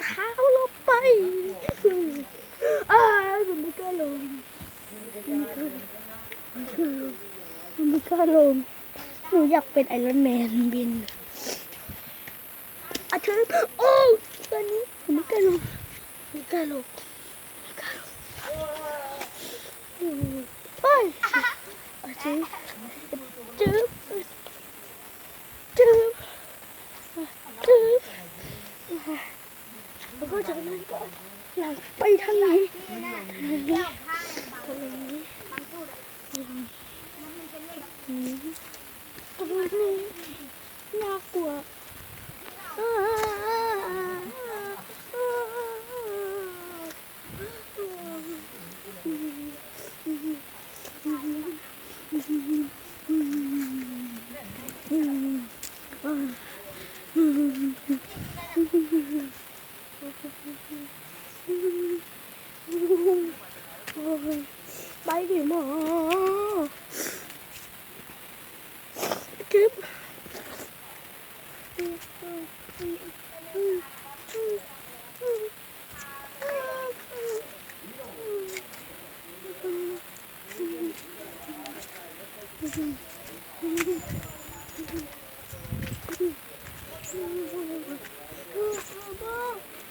เท้าลงไปอ้าวผมไม่กล้าลงผมไม่กล้าลงไม่กล้าลงหนูอยากเป็นไอรอนแมนบินอาเธอโอ้ตอนนี้ผมไม่กล้าลงไม่กล้าลงไม่กล้าลงไปอาเธอจึ๊บจึ๊บจึ๊บางนั้นก่อนหลังไปทางไหนทางนี้ทางนี้อืมตรงนี้น่ากลัวอ่า ไปดิหมอจิ๊บ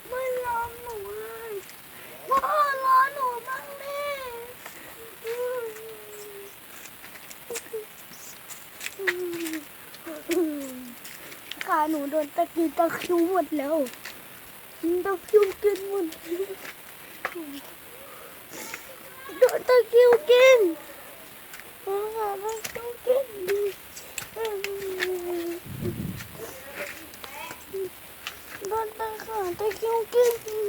ไม่ร้องหนูเลยพ่อร้องหนูบ้างแม่ ขาหนูโดนตะกี้ตะคิวหมดแล้วตะคิวกินหมดโดนตะคิวกินโอ้โหตะคิวกินโดนตะขาตะคิวกิน